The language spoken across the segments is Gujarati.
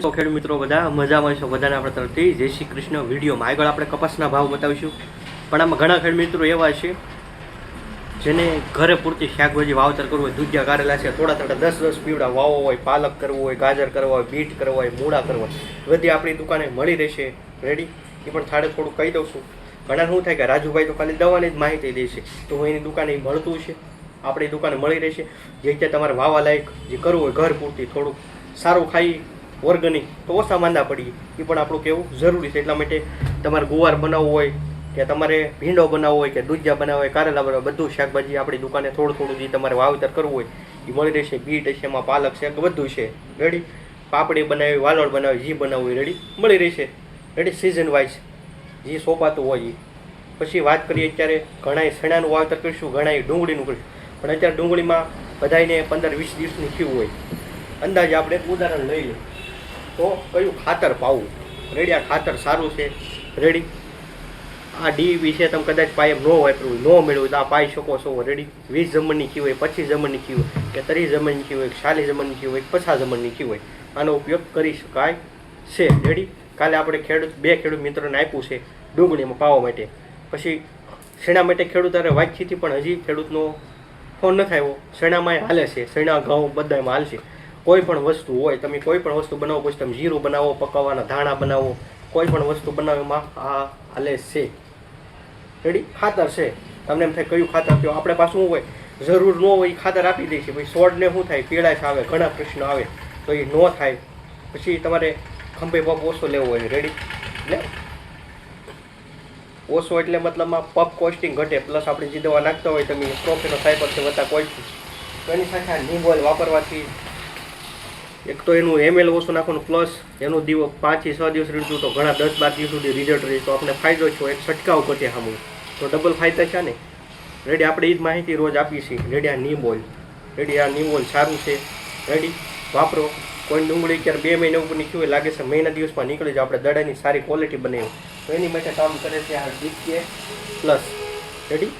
તો ખેડૂત મિત્રો, બધા મજામાં છો? બધાને આપણે તરફથી જય શ્રી કૃષ્ણ. વિડીયોમાં આગળ આપણે કપાસના ભાવ બતાવીશું. પણ આમાં ઘણા ખેડૂત મિત્રો એવા છે, જેને ઘરે પૂરતી શાકભાજી વાવતર કરવું હોય, દૂધિયા કાઢેલા છે, થોડા થોડા દસ દસ પીવડા વાવો હોય, પાલક કરવો હોય, ગાજર કરવા હોય, બીટ કરવા હોય, મૂળા કરવા હોય. બધી આપણી દુકાને મળી રહેશે. રેડી એ પણ થાળે થોડું કહી દઉં છું. ઘણા શું થાય કે રાજુભાઈ તો ખાલી દવાની જ માહિતી દેશે તો હું એની દુકાને મળતું છે આપણી દુકાને મળી રહેશે. જે રીતે તમારે વાવા લાયક જે કરવું હોય, ઘર પૂરતી થોડુંક સારું ખાઈ ઓર્ગેનિક તો ઓછા માંદા પડીએ. એ પણ આપણું કહેવું જરૂરી છે. એટલા માટે તમારે ગુવાર બનાવવું હોય કે તમારે ભીંડો બનાવવો હોય કે દૂધિયા બનાવવા હોય, કારેલા બનાવવા બધું શાકભાજી આપણી દુકાને થોડું થોડું જે તમારે વાવેતર કરવું હોય, એ મળી રહેશે. બીટ હશે, એમાં પાલક છે બધું છે. રેડી પાપડી બનાવી, વાલોળ બનાવી જે બનાવવું રેડી મળી રહેશે. રેડી સિઝન વાઇઝ જે સોંપાતું હોય એ. પછી વાત કરીએ અત્યારે ઘણાય સણાનું વાવેતર કરીશું, ઘણાય ડુંગળીનું કરીશું. પણ અત્યારે ડુંગળીમાં બધાયને પંદર વીસ દિવસની થયું હોય. અંદાજે આપણે ઉદાહરણ લઈ લઈએ. તો કયું ખાતર પાવું? રેડિયા ખાતર સારું છે? રેડી આ ડી વિશે તમે કદાચ પાય ન વાપરવું ન મેળવું તો આ પાઈ શકો છો. રેડી વીસ જમણની કી હોય, પચીસ જમણની કી હોય, કે ત્રીસ જમણની કી હોય ચાલીસ જમણની કી હોય પચાસ જમણની કી હોય. આનો ઉપયોગ કરી શકાય છે. રેડી કાલે આપણે ખેડૂત, બે ખેડૂત મિત્રોને આપ્યું છે ડુંગળીમાં પાવા માટે. પછી શેણા માટે ખેડૂત અરે વાતચીત હતી પણ હજી ખેડૂતનો ફોન ન આવ્યો શેણામાં હાલે છે. શેણા, ઘઉં બધામાં હાલશે કોઈ પણ વસ્તુ હોય, તમે કોઈ પણ વસ્તુ બનાવો, પછી તમે જીરું બનાવો પકાવવાના ધાણા બનાવો, કોઈ પણ વસ્તુ બનાવવામાં આ આલે છે. રેડી ખાતર છે. તમને એમ થાય કયું ખાતર આપ્યું આપણે શું હોય? જરૂર ન હોય એ ખાતર આપી દે છે પછી છોડને શું થાય? પીળાશ આવે, ઘણા પ્રશ્નો આવે. તો એ ન થાય. પછી તમારે ખંભે પગ ઓછો લેવો હોય. રેડી એટલે ઓછો એટલે મતલબમાં પગ કોસ્ટિંગ ઘટે. પ્લસ આપણે જે દવા નાખતા હોય, તમે પ્રોફેનો સાયપર છે, વત્તા કોઈ એની સાથે આ ઓઇલ વાપરવાથી એક તો એનું એમએલ ઓછું નાખવાનું પ્લસ એનું દિવસ પાંચથી છ દિવસ રીડતું તો ઘણા દસ બાર દિવસ સુધી રિઝલ્ટ રહે. તો આપણે ફાયદો છે એક છટકાવ કરીએ સામું તો ડબલ ફાયદા છે ને? રેડી આપણે એ જ માહિતી રોજ આપીએ છીએ. રેડી આ નીમ રેડી આ નીમ સારું છે. રેડી વાપરો. કોઈ ડુંગળી ક્યારે બે મહિના નીકળ્યું હોય, લાગે છે મહિના દિવસમાં નીકળી જાય. આપણે દડાની સારી ક્વોલિટી બનાવી. તો એની માટે કામ કરે છે આ ડીકે પ્લસ રેડી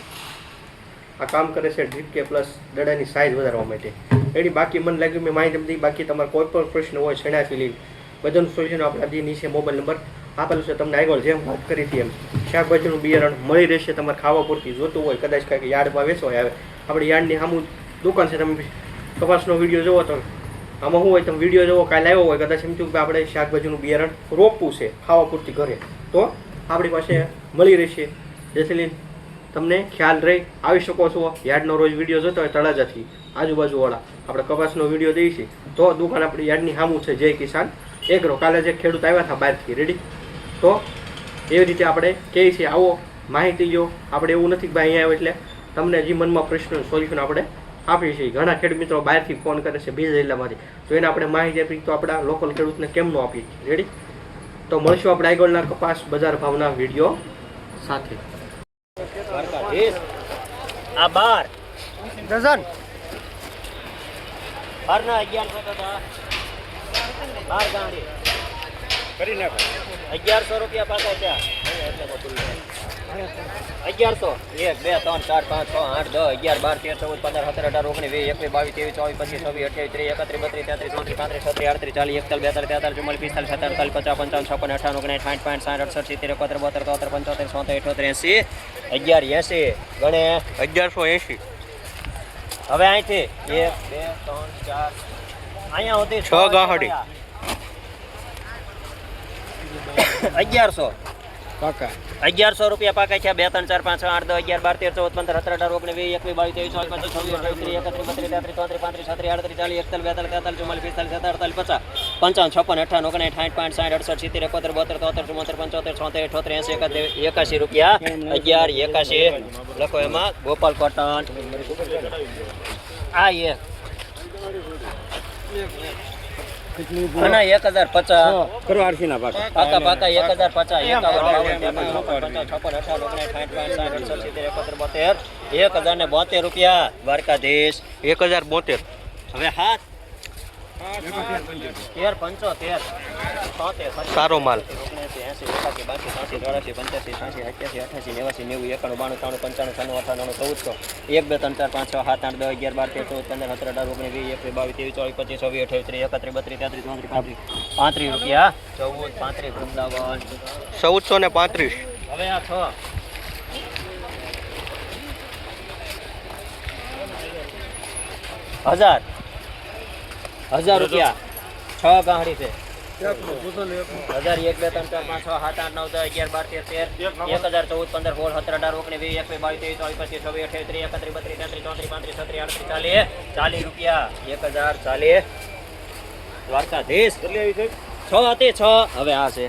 આ કામ કરે છે ડ્રીપ પ્લસ દડાની સાઇઝ વધારવા માટે. એની બાકી મને લાગ્યું મેં માહિતી બધી, બાકી તમારે કોઈ પણ પ્રશ્ન હોય શેણાથી લઈને બધાનું સોલ્યુશન આપણા જે નીચે મોબાઈલ નંબર આપેલું છે, તમને આગળ જેમ વાત કરી હતી એમ. શાકભાજીનું બિયારણ મળી રહેશે, તમારે ખાવા પૂરતી જોતું હોય, કદાચ કાંઈક યાર્ડમાં વેચવા આવે. આપણે યાર્ડની સામું દુકાન છે, તમે કપાસનો વીડિયો જોવો તો આમાં શું હોય, તમે વીડિયો જોવો કાલે આવ્યો હોય, કદાચ એમ કે આપણે શાકભાજીનું બિયારણ રોપવું છે, ખાવા પૂરતી ઘરે. તો આપણી પાસે મળી રહેશે. જેથી તમને ખ્યાલ રહી, આવી શકો છો. યાર્ડનો રોજ વીડિયો જોતો હોય તળાજાથી, આજુબાજુવાળા. આપણે કપાસનો વીડિયો દઈએ છીએ તો દુકાન આપણી યાર્ડની સામું છે, જય કિસાન. એગ્રો કાલે જે ખેડૂત આવ્યા હતા બહારથી રેડી તો એવી રીતે આપણે કહીએ છીએ આવો, માહિતી જો આપણે એવું નથી કે ભાઈ અહીંયા આવે એટલે તમને જે મનમાં પ્રશ્ન સોલ્યુશન આપણે આપીએ છીએ. ઘણા ખેડૂત મિત્રો બહારથી ફોન કરે છે, બીજા જિલ્લામાંથી. તો એને આપણે માહિતી આપી, તો આપણા લોકલ ખેડૂતને કેમ ન આપીએ? રેડી તો મળશું આપણે આગળના કપાસ બજાર ભાવના વીડિયો સાથે. આ બાર. ડઝન. બાર ના અગિયારસો હતા. બાર ગાંડી. કરી નાખો. અગિયારસો રૂપિયા પાછા ત્યાં અગિયારસો. એક બે ત્રણ ચાર પાંચ છ આઠ દસ અગિયાર બાર તેર ચૌદ પંદર સત્તર અઢાર ઓગણીસ વીસ એકવીસ બાવીસ ત્રેવીસ ચોવીસ પચીસ છવ્વીસ અઠ્યાવીસ ત્રીસ એકત્રીસ બત્રીસ તેત્રીસ ચોત્રીસ પાંત્રીસ છત્રીસ આડત્રીસ ચાલીસ એકતાલીસ બેતાલીસ તેતાલીસ ચુમ્માલીસ પિસ્તાલીસ સત્તાલીસ પચાસ પંચાવન છપ્પન અઠાવન ઓગણીસ સાઠ પાંચ સાઠ અડસઠ સિત્તેર એકોતેર બોતેર તોતેર પંચોતેર સોતેર અઠોતેર એંસી અગિયાર એંસી ગણે અગિયારસો એંસી. હવે અહીંથી એક બે ત્રણ ચાર અહીંયા સુધી છ ગાહડી. અગિયારસો. પાકા. અગિયારસો રૂપિયા પાકા છે. બે, ત્રણ, ચાર, પાંચ આઠ, દસ, અગિયાર, બાર, તેર, ચૌદ, પંદર, સત્તર, અઢાર, ઓગણીસ, વીસ, એકવીસ, બાવીસ, ત્રેવીસ, ચોવીસ પચીસ છવ્વીસ ત્રીસ, એકત્રીસ, બત્રીસ તેત્રીસ ચોત્રીસ, પાંત્રીસ, છત્રીસ આડત્રીસ ચાલીસ, એકતાલીસ, બેતાલીસ, તેતાલીસ, ચુમ્માલીસ, પિસ્તાલીસ સત્તર અડતાલીસ, પચાસ, પંચાવન, છપ્પન અઠાવન ઓગણીસ સાઠ, પાંચ, સાઠ, અડસઠ, સિત્તેર, એકોતેર, બોતેર, તોતેર, ચુમ્મોતેર, પંચોતેર, છોતેર, અઠોતેર એસી એકાશી રૂપિયા, અગિયાર, એકાશી, લખો એમાં, ગોપાલ કોટન. આ એક અને એક હજાર પચાસ કરો આરસીના પાકા પાકા પાકા એક હજાર પચાસ એક હજાર ને બોતેર રૂપિયા દ્વારકાધીશ એક હજાર બોતેર હવે હાથ તેર પંચોતેર સારો માલ એંસી એંસી એકાસી બાસી ત્રાસી ચોરાસી પંચ્યાસી છ્યાસી સત્યાસી અઠ્યાસી નેવાસી નેવું એકાણું બાણું ત્રાણું પંચાણું છન્નું અઠાણું ચૌદસો એક બે ત્રણ ચાર પાંચ છ સાત આઠ દસ અગિયાર બાર તેર ચૌદ પંદર સત્તર અઢાર ઓગણીસ વીસ એકવીસ બાવીસ ત્રેવીસ ચોવીસ પચીસ છવ્વીસ અઠાવીસ ત્રીસ એકત્રીસ બત્રીસ તેત્રીસ ચોત્રીસ પાંત્રીસ. પાંત્રીસ રૂપિયા ચૌદ પાંત્રીસ વૃંદાવન. ચૌદસો ને પાંત્રીસ. હવે આ છ. હજાર. હજાર રૂપિયા. છ ગાંડી છે. એક બે ત્રણ ચાર છ સાત નવ દસ અગિયાર બાર તેર એક હજાર ચૌદ પંદર સોળ સત્તર અઢાર ઓગણીસ વીસ એકવીસ બાવીસ ત્રેવીસ ચોવીસ પચીસ છવ્વીસ અઠ્યાવીસ ત્રીસ એકત્રીસ બત્રીસ તેત્રીસ ચોત્રીસ પાંત્રીસ છત્રીસ રૂપિયા એક હજાર ચાલીસ દ્વારકાધીશ છ હવે આ છે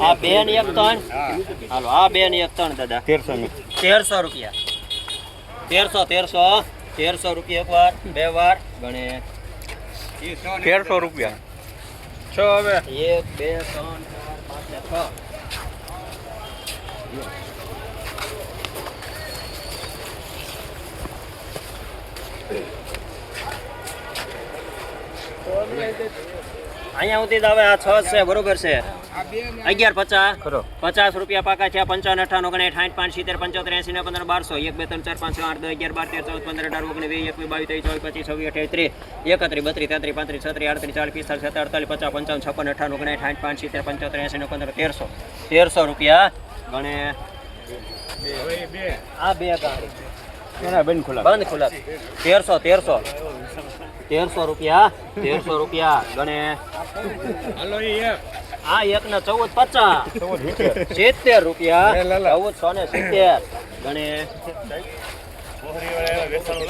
આ બે એક ત્રણ હાલો આ બે એક ત્રણ દાદા તેરસો તેરસો રૂપિયા તેરસો તેરસો તેરસો રૂપિયા એક વાર, બે વાર ગણે. તેરસો રૂપિયા છ હવે એક બે ત્રણ ચાર પાંચ ને છ અહીંયા સુધી તો હવે આ છ જ છે બરોબર છે. અગિયાર પચાસ. ખરો પચાસ રૂપિયા પાકા છે પંચાવન અઠાણું ઓગણીસ સાઠ પાંચ સિત્તેર પંચોતેર એસી ને પંદર બારસો. એક બે ત્રણ ચાર પાંચ છ આઠ દસ અગિયાર બાર તેર ચૌદ પંદર અઢાર ઓગણીસ વીસ એકવીસ બાવીસ ત્રેવીસ ચોવીસ પચીસ છવ્વીસ અઠ્યાવીસ ત્રીસ. એકત્રીસ બત્રીસ તેત્રીસ પાંત્રીસ છત્રીસ આડત્રીસ ચાલીસ પિસ્તાલીસ સત્તર અડતાલીસ પચાસ પંચાવન છપ્પન અઠાણું ઓગણીસ સાઠ પાંચ સિત્તેર પંચોતેર એસી ને પંદર તેરસો. તેરસો રૂપિયા. ગણે. આ બે ગાડી. ખુલા બંધ ખુલા તેરસો તેરસો. તેરસો રૂપિયા તેરસો રૂપિયા. ગણે. હાલો એ એક આ એક ના ચૌદ પચાસ. સિત્તેર રૂપિયા. ચૌદસો ને સિત્તેર. ગણે.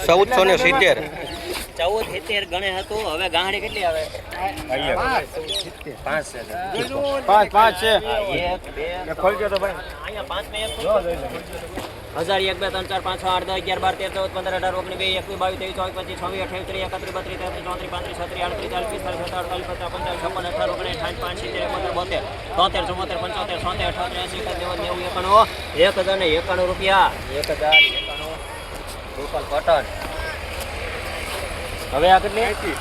ચૌદસો ને સિત્તેર. ચૌદ સિત્તેર ગણે હતું. હવે ગાહડી કેટલી આવે? પાંચ. પાંચ પાંચ છે. એક બે ખોલજો તો ભાઈ. અહીંયા પાંચ ને એક હજાર એક બે ત્રણ ચાર પાંચ છ આઠ દસ અગિયાર બાર તેર ચૌદ પંદર અઢાર ઓગણીસ બે એકવીસ બાવીસ ત્રેવીસ ચોવીસ પચીસ છવ્વીસ અઠાવીસ ત્રીસ એકત્રીસ બત્રીસ તેત્રીસ ચોત્રીસ પાંત્રીસ છત્રીસ આડત્રીસ ચાલીસ પિસ્તાલીસ સત્તર અડતાલીસ પચાસ પંચાવન છપ્પન અઠાર ઓગણીસ સાઠ પાંચ સિત્તેર એકોતેર બોતેર તોતેર ચુમ્મોતેર પંચોતેર સોતેર અઠોતેર એસી એકાદ નેવું નેવું એકાણું એક હજાર ને એકાણું રૂપિયા. એક હજાર એકાણું રૂપલ કોટન હવે આ કેટલી?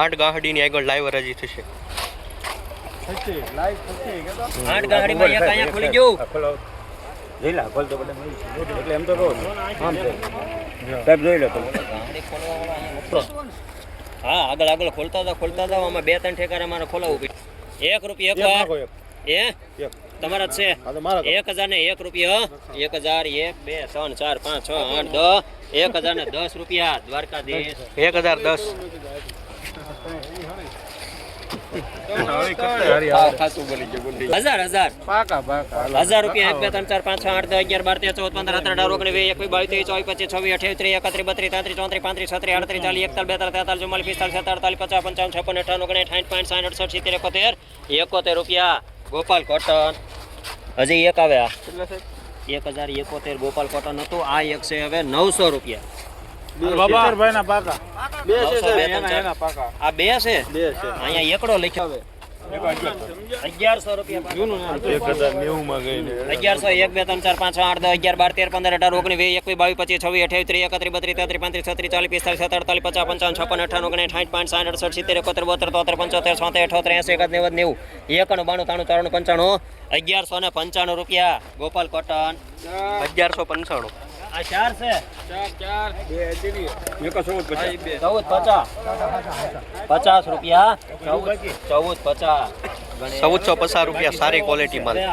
આઠ ગાહડીની આગળ લાઈવ હરાજી થશે. આઠ ગાડીમાં એક અહીંયા ખુલી ગયું. ખોલો લીલા ખોલ તો બધા એટલે એમ તો કહું આમ છે. સાહેબ જોઈ લો તમે. હા આગળ આગળ ખોલતા હતા ખોલતા હતા આમાં બે ત્રણ ઠેકારે મારે ખોલાવવું પડ્યું એક રૂપિયા એક એ તમારા જ છે. હા તો મારા એક હજાર ને એક રૂપિયા એક હજાર એક બે ત્રણ ચાર પાંચ છ આઠ દસ. એક હજાર ને દસ રૂપિયા દ્વારકાધીશ. એક હજાર દસ. હજાર રૂપિયા એક બે ત્રણ ચાર પાંચ છ આઠ દસ અગિયાર બાર તેર ચૌદ પંદર સત્તર અઢાર ઓગણીસ વીસ એકવીસ બાવીસ ત્રેવીસ ચોવીસ પચીસ છવ્વીસ અઠ્યાવીસ ત્રીસ એકત્રીસ બત્રીસ તેત્રીસ ચોત્રીસ પાંત્રીસ છત્રીસ આડત્રીસ ચાલીસ એકતાલીસ બેતાલીસ તેતાલીસ ચુમ્માલીસ પિસ્તાલીસ સત્તર અડતાલીસ પચાસ પંચાવન છપ્પન અઠાવન ઓગણીસ સાઠ પાંચ સાઠ અડસઠ સિત્તેર એકોતેર. એકોતેર રૂપિયા. ગોપાલ કોટન. હજી એક આવ્યા એક હજાર એકોતેર ગોપાલ કોટન હતું. આ એક છે હવે નવસો રૂપિયા. ભાઈ ના પાકા. બે છે, એના એના, એના પાકા. આ બે છે? બે છે. અહીંયા એકડો લખ્યો. અગિયારસો રૂપિયા એક હજાર નેવું માં ગઈ અગિયારસો એક બે ત્રણ ચાર પાંચ આઠ દસ અગિયાર બાર તેર પંદર અઢાર ઓગણીસ વીસ એકવીસ બાવીસ પચીસ છવ્વીસ અઠ્યાવીસ ત્રીસ એકત્રીસ બત્રીસ તેત્રીસ પાંત્રીસ છત્રીસ ચાલીસ પિસ્તાલીસ સત્તર અડતાલીસ પચાસ પંચાવન છપ્પન અઠાવન ઓગણીસ સાઠ પાંચ સાઠ અડસઠ સિત્તેર એકોતેર બોતેર તોતેર પંચોતેર છોતેર અઠોતેર એસી એકાદ નેવું નેવું એકાણું બાણું ત્રાણું પંચાણું અગિયારસો ને પંચાણું રૂપિયા. ગોપાલ કોટન અગિયારસો પંચાણું. આ ચાર છે. એક ચૌદ પચાસ. ચૌદ પચાસ. પચાસ રૂપિયા. ચૌદ ચૌદ પચાસ. ચૌદસો પચાસ રૂપિયા સારી ક્વોલિટી માલ. બે.